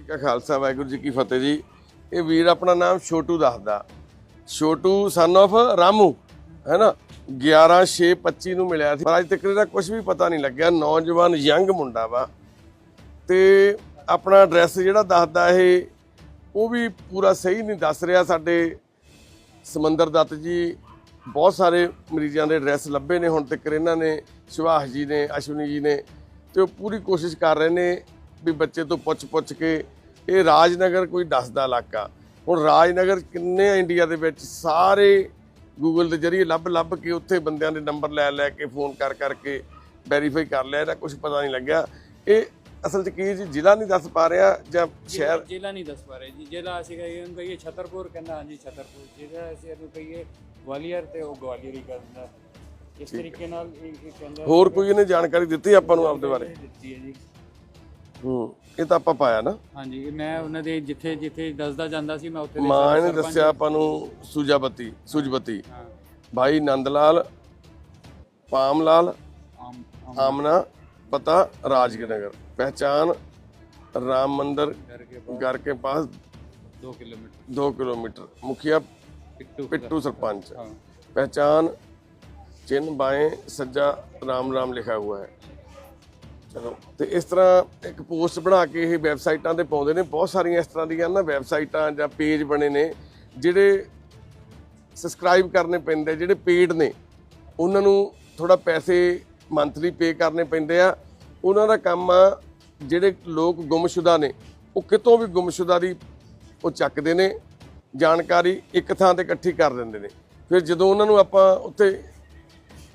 ਜੀ ਕਾ ਖਾਲਸਾ ਵਾਹਿਗੁਰੂ ਜੀ ਕੀ ਫਤਿਹ ਜੀ। ਇਹ ਵੀਰ ਆਪਣਾ ਨਾਮ ਛੋਟੂ ਦੱਸਦਾ। ਛੋਟੂ ਸਨ of ਰਾਮੂ, ਹੈ ਨਾ? 11 6 25 ਨੂੰ ਮਿਲਿਆ ਸੀ। ਪਰ ਅੱਜ ਤੱਕ ਇਹਦਾ ਕੁਝ ਵੀ ਪਤਾ ਨਹੀਂ ਲੱਗਿਆ। ਨੌਜਵਾਨ ਯੰਗ ਮੁੰਡਾ ਵਾ। ਤੇ ਆਪਣਾ ਐਡਰੈਸ ਜਿਹੜਾ ਦੱਸਦਾ ਇਹ, ਉਹ ਵੀ ਪੂਰਾ ਸਹੀ ਨਹੀਂ ਦੱਸ ਰਿਹਾ ਸਾਡੇ ਸਮੰਦਰ ਦੱਤ ਜੀ। ਬਹੁਤ ਸਾਰੇ ਮਰੀਜ਼ਾਂ ਦੇ ਐਡਰੈਸ ਲੱਭੇ ਨੇ ਹੁਣ ਤੱਕ। ਇਹਨਾਂ ਨੇ ਸੁਭਾਸ਼ ਜੀ ਨੇ, ਅਸ਼ਵਨੀ ਜੀ ਨੇ, ਤੇ ਉਹ ਪੂਰੀ ਕੋਸ਼ਿਸ਼ ਕਰ ਰਹੇ ਨੇ ਵੀ ਬੱਚੇ ਤੋਂ ਪੁੱਛ-ਪੁੱਛ ਕੇ ਇਹ ਰਾਜਨਗਰ ਕੋਈ ਦੱਸਦਾ ਇਲਾਕਾ। ਹੁਣ ਰਾਜਨਗਰ ਕਿੰਨੇ ਇੰਡੀਆ ਦੇ ਵਿੱਚ ਸਾਰੇ ਗੂਗਲ ਦੇ ਜਰੀਏ ਲੱਭ-ਲੱਭ ਕੇ ਉੱਥੇ ਬੰਦਿਆਂ ਦੇ ਨੰਬਰ ਲੈ ਲੈ ਕੇ ਫੋਨ ਕਰ ਕਰਕੇ ਵੈਰੀਫਾਈ ਕਰ ਲਿਆ ਇਹਦਾ ਕੁਝ ਪਤਾ ਨਹੀਂ ਲੱਗਿਆ। ਇਹ ਅਸਲ 'ਚ ਕੀ ਜੀ ਜ਼ਿਲ੍ਹਾ ਨਹੀਂ ਦੱਸ ਪਾ ਰਿਹਾ ਜਾਂ ਸ਼ਹਿਰ? ਜ਼ਿਲ੍ਹਾ ਨਹੀਂ ਦੱਸ ਪਾ ਰਹੇ ਜੀ। ਜ਼ਿਲ੍ਹਾ ਅਸੀਂ ਕਹੀਏ ਉਹਨੂੰ ਕਹੀਏ ਛਤਰਪੁਰ ਕਹਿੰਦਾ ਹਾਂਜੀ ਛਤਰਪੁਰ। ਜਿਹੜਾ ਅਸੀਂ ਇਹਨੂੰ ਕਹੀਏ ਗਵਾਲੀਅਰ ਤੇ ਉਹ ਗਵਾਲੀਅਰ ਹੀ ਕਹਿੰਦਾ ਇਸ ਤਰੀਕੇ ਨਾਲ ਇਹ ਕਹਿੰਦਾ ਹੋਰ ਕੋਈ ਇਹਨੇ ਜਾਣਕਾਰੀ ਦਿੱਤੀ ਆਪਾਂ ਨੂੰ ਆਪਦੇ ਬਾਰੇ? ਦਿੱਤੀ ਹੈ ਜੀ। ਹੂੰ ਇਹ ਤਾਂ ਆਪਾਂ ਪਾਇਆ ਨਾ ਹਾਂਜੀ ਇਹ ਮੈਂ ਉਹਨਾਂ ਦੇ ਜਿੱਥੇ ਜਿੱਥੇ ਦੱਸਦਾ ਜਾਂਦਾ ਸੀ ਮੈਂ ਉੱਥੇ ਦੇ ਮਾਂ ਨੇ ਸਰਪੰਚ- ਦੱਸਿਆ ਆਪਾਂ ਨੂੰ ਸੁਜਾਬਤੀ ਸੁਜਬਤੀ ਹਾਂ ਭਾਈ ਨੰਦ ਲਾਲ ਪਾਮ ਲਾਲ ਆਮ ਆਮ ਆਮਨਾ ਪਤਾ ਰਾਜਨਗਰ पहचान राम मंदिर घर के पास घर के पास दो किलोमीटर दो किलोमीटर मुखिया पिट्टू पिट्टू सरपंच हाँ पहचान चिन्ह बाएं सज्जा राम राम लिखा हुआ है ਚਲੋ, ਤੇ ਇਸ ਤਰ੍ਹਾਂ ਇੱਕ ਪੋਸਟ ਬਣਾ ਕੇ ਇਹ ਵੈਬਸਾਈਟਾਂ ਤੇ ਪਾਉਂਦੇ ਨੇ। ਬਹੁਤ ਸਾਰੀਆਂ ਇਸ ਤਰ੍ਹਾਂ ਦੀਆਂ ਨਾ ਵੈਬਸਾਈਟਾਂ ਜਾਂ ਪੇਜ ਬਣੇ ਨੇ, ਜਿਹੜੇ ਸਬਸਕ੍ਰਾਈਬ ਕਰਨੇ ਪੈਂਦੇ ਜਿਹੜੇ ਪੇਡ ਨੇ, ਉਹਨਾਂ ਨੂੰ ਥੋੜਾ ਪੈਸੇ ਮੰਥਲੀ ਪੇ ਕਰਨੇ ਪੈਂਦੇ ਆ। ਉਹਨਾਂ ਦਾ ਕੰਮ ਆ, ਜਿਹੜੇ ਲੋਕ ਗੁੰਮਸ਼ੁਦਾ ਨੇ, ਉਹ ਕਿਤੋਂ ਵੀ ਗੁੰਮਸ਼ੁਦਾ ਦੀ ਉਹ ਚੱਕਦੇ ਨੇ, ਜਾਣਕਾਰੀ ਇੱਕ ਥਾਂ ਤੇ ਇਕੱਠੀ ਕਰ ਦਿੰਦੇ ਨੇ। ਫਿਰ ਜਦੋਂ ਉਹਨਾਂ ਨੂੰ ਆਪਾਂ ਉੱਥੇ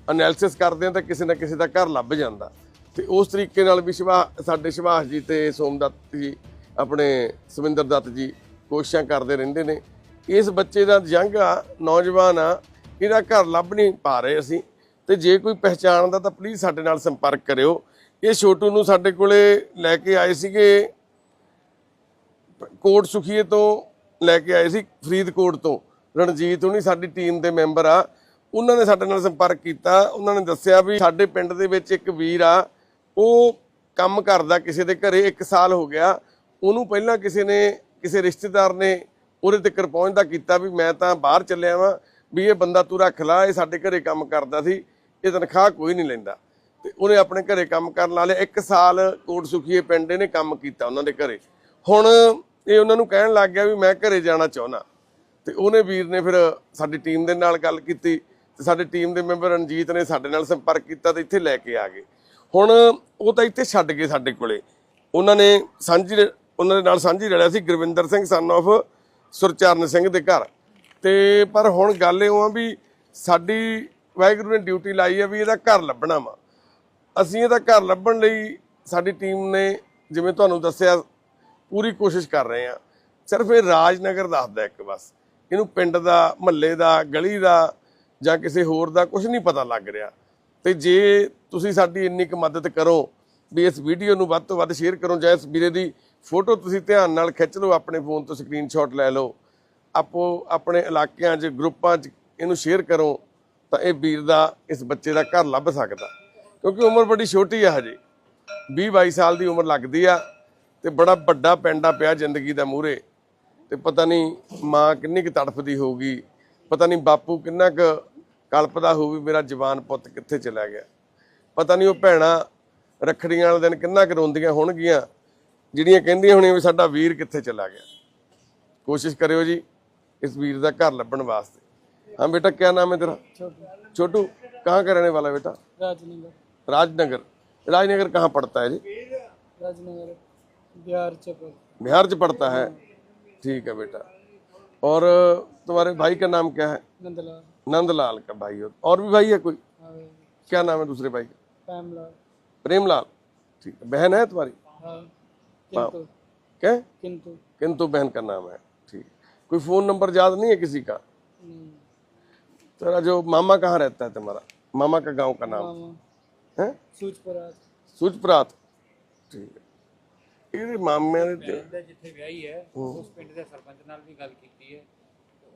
ਐਨਾਲਿਸਿਸ ਕਰਦੇ ਆ ਤਾਂ ਕਿਸੇ ਨਾ ਕਿਸੇ ਦਾ ਘਰ ਲੱਭ ਜਾਂਦਾ। ਤੇ ਉਸ ਤਰੀਕੇ ਨਾਲ ਵੀ ਸ਼ਿਵਾ ਸਾਡੇ ਸੁਭਾਸ਼ ਜੀ ਤੇ ਸੋਮਦੱਤ ਜੀ, ਆਪਣੇ ਸਵਿੰਦਰ ਦੱਤ ਜੀ ਕੋਸ਼ਿਸ਼ਾਂ ਕਰਦੇ ਰਹਿੰਦੇ ਨੇ। ਇਸ ਬੱਚੇ ਦਾ ਯੰਗ ਆ, ਨੌਜਵਾਨ ਆ, ਇਹਦਾ ਘਰ ਲੱਭ ਨਹੀਂ ਪਾ ਰਹੇ ਅਸੀਂ। ਤੇ ਜੇ ਕੋਈ ਪਹਿਚਾਣਦਾ ਤਾਂ ਪਲੀਜ਼ ਸਾਡੇ ਨਾਲ ਸੰਪਰਕ ਕਰਿਓ। ਇਹ ਛੋਟੂ ਨੂੰ ਸਾਡੇ ਕੋਲੇ ਲੈ ਕੇ ਆਏ ਸੀਗੇ, ਕੋਟ ਸੁਖੀਏ ਤੋਂ ਲੈ ਕੇ ਆਏ ਸੀ, ਫਰੀਦਕੋਟ ਤੋਂ। ਰਣਜੀਤ ਹੁਣੀ ਸਾਡੀ ਟੀਮ ਦੇ ਮੈਂਬਰ ਆ। ਉਹਨਾਂ ਨੇ ਸਾਡੇ ਨਾਲ ਸੰਪਰਕ ਕੀਤਾ। ਉਹਨਾਂ ਨੇ ਦੱਸਿਆ ਵੀ ਸਾਡੇ ਪਿੰਡ ਦੇ ਵਿੱਚ ਇੱਕ ਵੀਰ ਆ ਉਹ ਕੰਮ ਕਰਦਾ ਕਿਸੇ ਦੇ ਘਰੇ 1 ਸਾਲ ਹੋ ਗਿਆ, ਉਹਨੂੰ ਪਹਿਲਾਂ ਕਿਸੇ ਨੇ, ਕਿਸੇ ਰਿਸ਼ਤੇਦਾਰ ਨੇ ਉਹਦੇ ਤੱਕ ਪਹੁੰਚਦਾ ਕੀਤਾ ਵੀ ਮੈਂ ਤਾਂ ਬਾਹਰ ਚੱਲਿਆ ਵਾਂ, ਵੀ ਇਹ ਬੰਦਾ ਤੂੰ ਰੱਖ ਲਾ, ਇਹ ਸਾਡੇ ਘਰੇ ਕੰਮ ਕਰਦਾ ਸੀ, ਇਹ ਤਨਖਾਹ ਕੋਈ ਨਹੀਂ ਲੈਂਦਾ। ਤੇ ਉਹਨੇ ਆਪਣੇ ਘਰੇ ਕੰਮ ਕਰਨ ਲਾ ਲਿਆ 1 ਸਾਲ ਕੋਟ ਸੁਖੀਏ ਪਿੰਡ ਨੇ ਕੰਮ ਕੀਤਾ ਉਹਨਾਂ ਦੇ ਘਰੇ। ਹੁਣ ਇਹ ਉਹਨਾਂ ਨੂੰ ਕਹਿਣ ਲੱਗ ਗਿਆ ਵੀ ਮੈਂ ਘਰੇ ਜਾਣਾ ਚਾਹੁੰਦਾ। ਤੇ ਉਹਨੇ ਵੀਰ ਨੇ ਫਿਰ ਸਾਡੀ ਟੀਮ ਦੇ ਨਾਲ ਗੱਲ ਕੀਤੀ, ਤੇ ਸਾਡੀ ਟੀਮ ਦੇ ਮੈਂਬਰ ਰਣਜੀਤ ਨੇ ਸਾਡੇ ਨਾਲ ਸੰਪਰਕ ਕੀਤਾ ਤੇ ਇੱਥੇ ਲੈ ਕੇ ਆ ਗਏ। ਹੁਣ ਉਹ ਤਾਂ ਇੱਥੇ ਛੱਡ ਗਏ ਸਾਡੇ ਕੋਲੇ। ਉਹਨਾਂ ਨੇ ਸਾਂਝੀ ਉਹਨਾਂ ਦੇ ਨਾਲ ਸਾਂਝੀ ਰਲਿਆ ਸੀ ਗੁਰਵਿੰਦਰ ਸਿੰਘ ਸਨ of ਸੁਰਚਰਨ ਸਿੰਘ ਦੇ ਘਰ। ਤੇ ਪਰ ਹੁਣ ਗੱਲ ਇਹ ਆ ਵੀ ਸਾਡੀ ਵਾਹਿਗੁਰੂ ਨੇ ਡਿਊਟੀ ਲਾਈ ਆ ਵੀ ਇਹਦਾ ਘਰ ਲੱਭਣਾ ਵਾ। ਅਸੀਂ ਇਹਦਾ ਘਰ ਲੱਭਣ ਲਈ ਸਾਡੀ ਟੀਮ ਨੇ ਜਿਵੇਂ ਤੁਹਾਨੂੰ ਦੱਸਿਆ, ਪੂਰੀ ਕੋਸ਼ਿਸ਼ ਕਰ ਰਹੇ ਆ। ਸਿਰਫ ਇਹ ਰਾਜਨਗਰ ਦੱਸਦਾ ਇੱਕ ਬਸ। ਇਹਨੂੰ ਪਿੰਡ ਦਾ, ਮਹੱਲੇ ਦਾ, ਗਲੀ ਦਾ ਜਾਂ ਕਿਸੇ ਹੋਰ ਦਾ ਕੁਝ ਨਹੀਂ ਪਤਾ ਲੱਗ ਰਿਹਾ। ਤੇ ਜੇ ਤੁਸੀਂ ਸਾਡੀ ਇੰਨੀ ਕੁ ਮਦਦ ਕਰੋ ਵੀ ਇਸ ਵੀਡੀਓ ਨੂੰ ਵੱਧ ਤੋਂ ਵੱਧ ਸ਼ੇਅਰ ਕਰੋ ਜਾਂ ਇਸ ਵੀਰੇ ਦੀ ਫੋਟੋ ਤੁਸੀਂ ਧਿਆਨ ਨਾਲ ਖਿੱਚ ਲਓ, ਆਪਣੇ ਫੋਨ ਤੋਂ ਸਕਰੀਨਸ਼ਾਟ ਲੈ ਲਓ, ਆਪੋ ਆਪਣੇ ਇਲਾਕਿਆਂ 'ਚ, ਗਰੁੱਪਾਂ 'ਚ ਇਹਨੂੰ ਸ਼ੇਅਰ ਕਰੋ, ਤਾਂ ਇਹ ਵੀਰ ਦਾ, ਇਸ ਬੱਚੇ ਦਾ ਘਰ ਲੱਭ ਸਕਦਾ। ਕਿਉਂਕਿ ਉਮਰ ਬੜੀ ਛੋਟੀ ਆ ਹਜੇ। 20 22 ਸਾਲ ਦੀ ਉਮਰ ਲੱਗਦੀ ਆ ਤੇ ਬੜਾ ਵੱਡਾ ਪੈਂਡਾ ਪਿਆ ਜ਼ਿੰਦਗੀ ਦਾ ਮੂਹਰੇ। ਤੇ ਪਤਾ ਨਹੀਂ ਮਾਂ ਕਿੰਨੀ ਕੁ ਤੜਫਦੀ ਹੋਊਗੀ, ਪਤਾ ਨਹੀਂ ਬਾਪੂ ਕਿੰਨਾ ਕੁ ਕਲਪਦਾ ਹੋਊ ਵੀ ਮੇਰਾ ਜਵਾਨ ਪੁੱਤ ਕਿੱਥੇ ਚਲਾ ਗਿਆ ਪਤਾ ਨਹੀਂ ਉਹ ਭੈਣਾਂ ਰੱਖੜੀਆਂ ਵਾਲੇ ਦਿਨ ਕਿੰਨਾ ਕੁ ਰੋਂਦੀਆਂ ਹੋਣਗੀਆਂ ਜਿਹੜੀਆਂ ਕਹਿੰਦੀਆਂ ਹੋਣੀਆਂ ਵੀ ਸਾਡਾ ਵੀਰ ਕਿੱਥੇ ਚਲਾ ਗਿਆ ਕੋਸ਼ਿਸ਼ ਕਰਿਓ ਜੀ ਇਸ ਵੀਰ ਦਾ ਘਰ ਲੱਭਣ ਵਾਸਤੇ ਹਾਂ बेटा क्या नाम है तेरा छोटू कहाँ का रहने वाला है बेटा राजनगर राजनगर राजनगर कहाँ पड़ता है जी राजनगर बिहार चपर बिहार से पड़ता है ठीक है बेटा और तुम्हारे भाई का नाम क्या है नंदलाल नंदलाल का भाई हो और भी भाई है कोई क्या नाम है दूसरे भाई का पैमलाल प्रेमलाल ठीक है बहन है तुम्हारी हाँ किंतु क्या किंतु किंतु बहन का नाम है ठीक कोई फोन नंबर याद नहीं है किसी का तेरा जो मामा कहाँ रहता है तुम्हारा मामा का गांव का नाम है सूचपरात ਸੁਜਪ੍ਰਾਤ ਠੀਕ ਹੈ ਇਹਦੇ ਮਾਮੇ ਦੇ ਤੇ- ਪਿੰਡ ਜਿੱਥੇ ਵਿਆਹੀ ਹੈ ਉਸ ਪਿੰਡ ਦੇ ਸਰਪੰਚ ਨਾਲ ਵੀ ਗੱਲ ਕੀਤੀ ਹੈ ਤੇ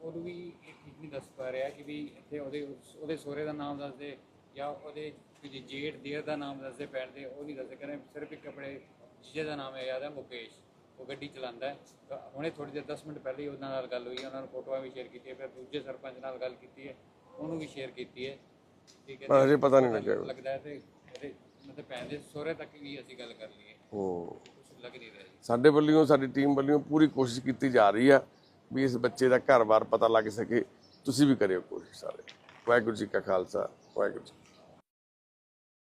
ਉਹਨੂੰ ਵੀ ਇਹ ਠੀਕ ਨਹੀਂ ਦੱਸ ਪਾ ਰਿਹਾ ਕਿ ਵੀ ਇੱਥੇ ਉਹਦੇ ਉਹਦੇ ਸੋਹਰੇ ਦਾ ਨਾਮ ਦੱਸ ਦੇ ਜਾਂ ਉਹਦੇ ਕੋਈ ਜੇਠ ਦੇਰ ਦਾ ਨਾਮ ਦੱਸ ਦੇ ਪਿੰਡ ਦੇ ਉਹ ਨਹੀਂ ਦੱਸ ਕਹਿੰਦੇ ਸਿਰਫ ਇੱਕ ਆਪਣੇ ਜੀਜੇ ਦਾ ਨਾਮ ਹੈ ਯਾਦ ਹੈ ਮੁਕੇਸ਼। ਉਹ ਗੱਡੀ ਚਲਾਉਂਦਾ ਹੈ। ਹੁਣੇ ਥੋੜੀ ਦੇਰ 10 ਮਿੰਟ ਪਹਿਲੇ ਹੀ ਉਹਨਾਂ ਨਾਲ ਗੱਲ ਹੋਈ ਉਹਨਾਂ ਨੂੰ ਫੋਟੋਆਂ ਵੀ ਸ਼ੇਅਰ ਕੀਤੀਆਂ ਫਿਰ ਦੂਜੇ ਸਰਪੰਚ ਨਾਲ ਗੱਲ ਕੀਤੀ ਹੈ ਉਹਨੂੰ ਵੀ ਸ਼ੇਅਰ ਕੀਤੀ ਹੈ। ਠੀਕ ਹੈ ਪਰ ਪਤਾ ਨਹੀਂ ਲੱਗਿਆ। ਲੱਗਦਾ ਹੈ ਤੇ ਇਹਦੇ ਮਤਲਬ ਭੈਣ ਦੇ ਸਹੁਰੇ ਤੱਕ ਵੀ ਅਸੀਂ ਗੱਲ ਕਰ ਲਈਏ। ਹੂੰ ਕੁਝ ਲੱਗ ਨਹੀਂ ਰਿਹਾ ਸਾਡੇ ਵੱਲੋਂ ਸਾਡੀ ਟੀਮ ਵੱਲੋਂ ਪੂਰੀ ਕੋਸ਼ਿਸ਼ ਕੀਤੀ ਜਾ ਰਹੀ ਆ। ਵੀ ਇਸ ਬੱਚੇ ਦਾ ਘਰ-ਬਾਰ ਪਤਾ ਲੱਗ ਸਕੇ। ਤੁਸੀਂ ਵੀ ਕਰਿਓ ਕੋਸ਼ਿਸ਼ ਸਾਰੇ। ਵਾਹਿਗੁਰੂ ਜੀ ਕਾ ਖਾਲਸਾ, ਵਾਹਿਗੁਰੂ ਜੀ